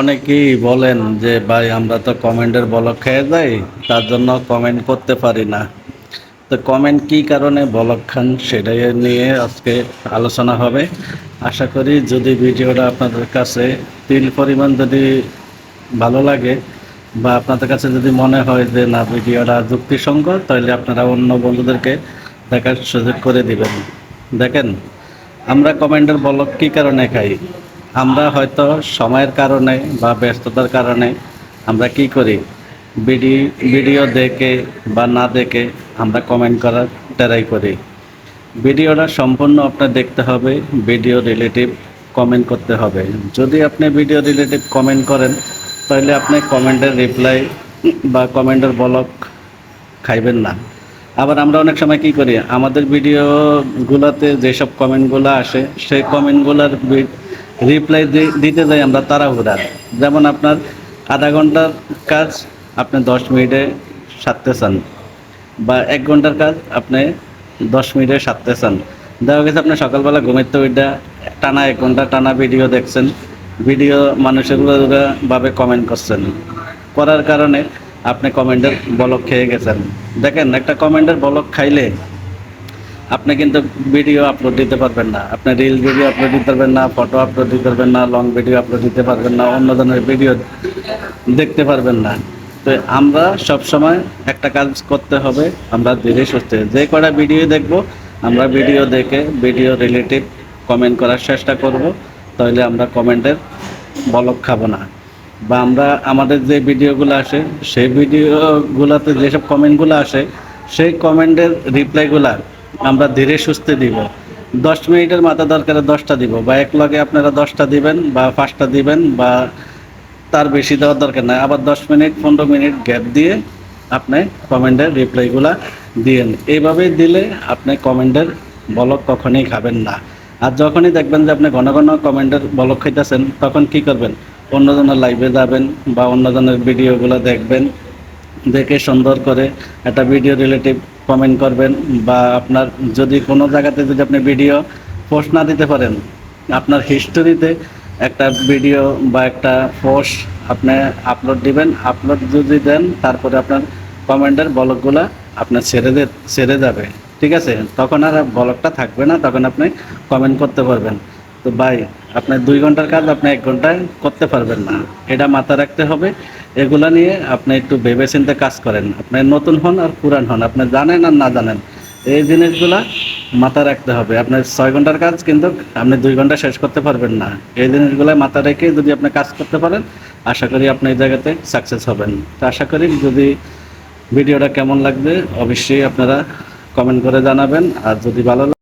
অনেকেই বলেন যে, ভাই, আমরা তো কমেন্টের বলক খেয়ে যাই, তার জন্য কমেন্ট করতে পারি না। তো কমেন্ট কি কারণে বলক খান সেটাই নিয়ে আজকে আলোচনা হবে। আশা করি যদি ভিডিওটা আপনাদের কাছে তিল পরিমাণ যদি ভালো লাগে বা আপনাদের কাছে যদি মনে হয় যে, না, ভিডিওটা যুক্তিসঙ্গত, তাহলে আপনারা অন্য বন্ধুদেরকে দেখার সুযোগ করে দিবেন। দেখেন, আমরা কমেন্টের বলক কী কারণে খাই? আমরা হয়তো সময়ের কারণে বা ব্যস্ততার কারণে আমরা কি করি? ভিডিও ভিডিও দেখে বা না দেখে আমরা কমেন্ট করার ট্রাই করি। ভিডিওটা সম্পূর্ণ আপনার দেখতে হবে, ভিডিও রিলেটিভ কমেন্ট করতে হবে। যদি আপনি ভিডিও রিলেটিভ কমেন্ট করেন, তাহলে আপনি কমেন্টের রিপ্লাই বা কমেন্টের বলক খাইবেন না। আবার আমরা অনেক সময় কি করি? আমাদের ভিডিওগুলোতে যেসব কমেন্টগুলো আসে, সেই কমেন্টগুলোর রিপ্লাই দিতে যাই আমরা তাড়াহুড়া। যেমন আপনার আধা ঘণ্টার কাজ আপনি দশ মিনিটে সারতে চান, বা এক ঘণ্টার কাজ আপনি দশ মিনিটে সারতে চান। দেখা গেছে আপনি সকালবেলা ঘুমের ওইটা টানা এক ঘণ্টা টানা ভিডিও দেখছেন ভিডিও মানুষেরগুলো ভাবে কমেন্ট করছেন। করার কারণে আপনি কমেন্টের বলক খেয়ে গেছেন। দেখেন, একটা কমেন্টের বলক খাইলে আপনি কিন্তু ভিডিও আপলোড দিতে পারবেন না। আপনি রিল ভিডিও আপলোড দিতে পারবেন না ফটো আপলোড দিতে পারবেন না লং ভিডিও আপলোড দিতে পারবেন না, অন্য ধরনের ভিডিও দেখতে পারবেন না। তো আমরা সব সময় একটা কাজ করতে হবে, আমরা ধীরে সুস্থে। যে কটা ভিডিও দেখব, আমরা ভিডিও দেখে ভিডিও রিলেটিভ কমেন্ট করার চেষ্টা করব, তাহলে আমরা কমেন্টের বলক খাব না। বা আমরা আমাদের যে ভিডিওগুলো আসে, সেই ভিডিওগুলোতে যেসব কমেন্টগুলো আসে, সেই কমেন্টের রিপ্লাইগুলা আমরা ধীরে সুস্থে দিব। দশ মিনিটের মাথা দরকারে দশটা দিব। বা এক লগে আপনারা দশটা দিবেন বা পাঁচটা দিবেন বা তার বেশি দেওয়ার দরকার নাই। আবার দশ মিনিট, পনেরো মিনিট গ্যাপ দিয়ে আপনি কমেন্টের রিপ্লাইগুলা দিয়েন। এইভাবেই দিলে আপনি কমেন্টের বলক কখনই খাবেন না। আর যখনই দেখবেন যে আপনি ঘন ঘন কমেন্টের বলক খাইতেছেন, তখন কি করবেন? অন্যজনের লাইভে যাবেন বা অন্যজনের ভিডিওগুলো দেখবেন। দেখে সুন্দর করে একটা ভিডিও রিলেটিভ কমেন্ট করবেন বা আপনার যদি কোনো জায়গাতে যদি আপনি ভিডিও পোস্ট না দিতে পারেন, আপনার হিস্টোরিতে একটা ভিডিও বা একটা পোস্ট আপনি আপলোড দিবেন আপলোড যদি দেন, তারপরে আপনার কমেন্টের বলকগুলা আপনার ছেড়ে দে ছেড়ে যাবে। ঠিক আছে? তখন আর বলকটা থাকবে না, তখন আপনি কমেন্ট করতে পারবেন। তো ভাই, আপনার দুই ঘণ্টার কাজ আপনি এক ঘন্টায় করতে পারবেন না। এটা মাথা রাখতে হবে। এগুলা নিয়ে আপনি একটু ভেবে চিন্তে কাজ করেন। আপনি নতুন হন আর পুরান হন। আপনি জানেন আর না জানেন। এই জিনিসগুলা মাথা রাখতে হবে। আপনার ছয় ঘণ্টার কাজ কিন্তু আপনি দুই ঘণ্টা শেষ করতে পারবেন না। এই জিনিসগুলো মাথা রেখে যদি আপনি কাজ করতে পারেন, আশা করি আপনি এই জায়গাতে সাকসেস হবেন। তো আশা করি যদি ভিডিওটা কেমন লাগবে, অবশ্যই আপনারা কমেন্ট করে জানাবেন। আর যদি ভালো